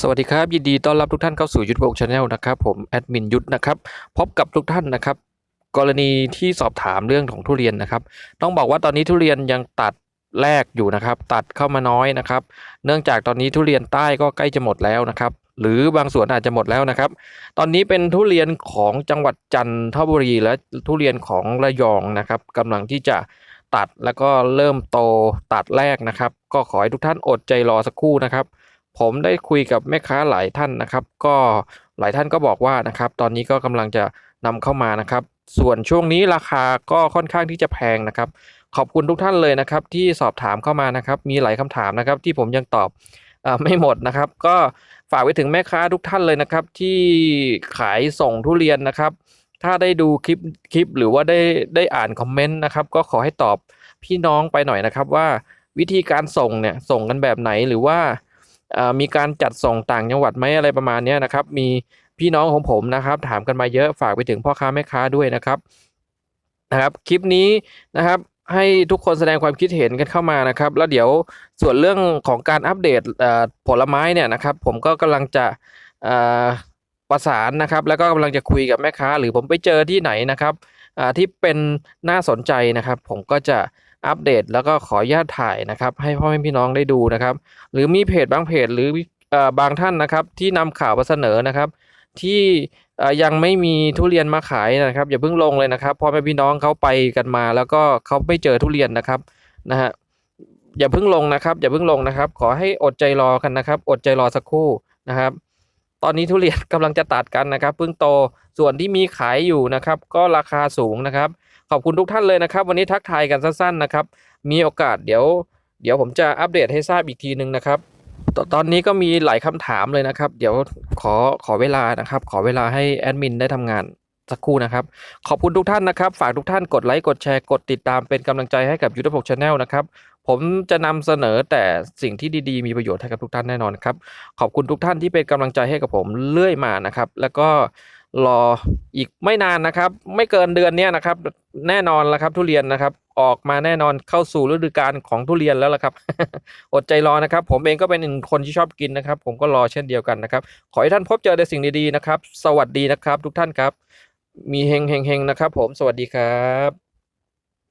สวัสดีครับ ยินดีต้อนรับทุกท่านเข้าสู่ยุทธพงศ์ชาแนลนะครับผมแอดมินยุทธนะครับพบกับทุกท่านนะครับ กรณีที่สอบถามเรื่องของทุเรียนนะครับ ต้องบอกว่าตอนนี้ทุเรียนยังตัดแรกอยู่นะครับ ตัดเข้ามาน้อยนะครับ เนื่องจากตอนนี้ทุเรียนใต้ก็ใกล้จะหมดแล้วนะครับ หรือบางส่วนอาจจะหมดแล้วนะครับ ตอนนี้เป็นทุเรียนของจังหวัดจันทบุรีและทุเรียนของระยองนะครับกำลังที่จะตัดแล้วก็เริ่มโตตัดแรกนะครับ ก็ขอให้ทุกท่านอดใจรอสักครู่นะครับ ผมได้คุยกับแม่ค้าหลายท่านนะครับ ก็หลายท่านก็บอกว่านะครับ ตอนนี้ก็กำลังจะนำเข้ามานะครับ ส่วนช่วงนี้ราคาก็ค่อนข้างที่จะแพงนะครับ ขอบคุณทุกท่านเลยนะครับ ที่สอบถามเข้ามานะครับ มีหลายคำถามนะครับ ที่ผมยังตอบอไม่หมดนะครับ ก็ฝากไปถึงแม่ค้าทุกท่านเลยนะครับ ที่ขายส่งทุเรียนนะครับ ถ้าได้ดูคลิปคลิปหรือว่าได้ได้อ่านคอมเมนต์นะครับ ก็ขอให้ตอบพี่น้องไปหน่อยนะครับ ว่าวิธีการส่งเนี่ยส่งกันแบบไหนหรือว่า มีการจัดส่งต่างจังหวัดไหมอะไรประมาณนี้นะครับ มีพี่น้องของผมนะครับ ถามกันมาเยอะฝากไปถึงพ่อค้าแม่ค้าด้วยนะครับนะครับคลิปนี้นะครับให้ทุกคนแสดงความคิดเห็นกันเข้ามานะครับ แล้วเดี๋ยวส่วนเรื่องของการอัปเดตผลไม้เนี่ยนะครับ ผมก็กำลังจะประสานนะครับ แล้วก็กำลังจะคุยกับแม่ค้า หรือผมไปเจอที่ไหนนะครับที่เป็นน่าสนใจนะครับ ผมก็จะ อัปเดตแล้วก็ขออนุญาตถ่ายนะครับให้พ่อแม่พี่น้องได้ดูนะครับ หรือมีเพจบางเพจหรือเอ่อบางท่านนะครับที่นำข่าวมาเสนอนะครับ ที่เอ่อยังไม่มีทุเรียนมาขายนะครับ อย่าเพิ่งลงเลยนะครับพ่อแม่พี่น้องเขาไปกันมา แล้วก็เขาไม่เจอทุเรียนนะครับนะฮะอย่าเพิ่งลงนะครับ อย่าเพิ่งลงนะครับ ขอให้อดใจรอกันนะครับ อดใจรอสักครู่นะครับ ตอนนี้ทุเรียนกำลังจะตัดกันนะครับเพิ่งโตส่วนที่มีขายอยู่นะครับ ก็ราคาสูงนะครับ ขอบคุณทุกท่านเลยนะครับ วันนี้ทักทายกันสั้นๆนะครับ มีโอกาสเดี๋ยว เดี๋ยวผมจะอัปเดตให้ทราบอีกทีหนึ่งนะครับตตอนนี้ก็มีหลายคำถามเลยนะครับ เดี๋ยวขอขอเวลานะครับ ขอเวลาให้แอดมินได้ทำงานสักครู่นะครับ ขอบคุณทุกท่านนะครับ ฝากทุกท่านกดไลค์กดแชร์กดติดตามเป็นกำลังใจให้กับยูทูบช anel นะครับ ผมจะนำเสนอแต่สิ่งที่ดีๆ มีประโยชน์ให้กับทุกท่านแน่นอนครับ ขอบคุณทุกท่านที่เป็นกำลังใจให้กับผมเรื่อยมานะครับ แล้วก็ รออีกไม่นานนะครับ ไม่เกินเดือนนี้นะครับ แน่นอนแล้วครับทุเรียนนะครับ ออกมาแน่นอนเข้าสู่ฤดูกาลของทุเรียนแล้วล่ะครับ อดใจรอนะครับ ผมเองก็เป็นหนึ่งคนที่ชอบกินนะครับ ผมก็รอเช่นเดียวกันนะครับ ขอให้ท่านพบเจอแต่สิ่งดีๆนะครับ สวัสดีนะครับ ทุกท่านครับ มีเฮงเฮงเฮงนะครับ ผมสวัสดีครับ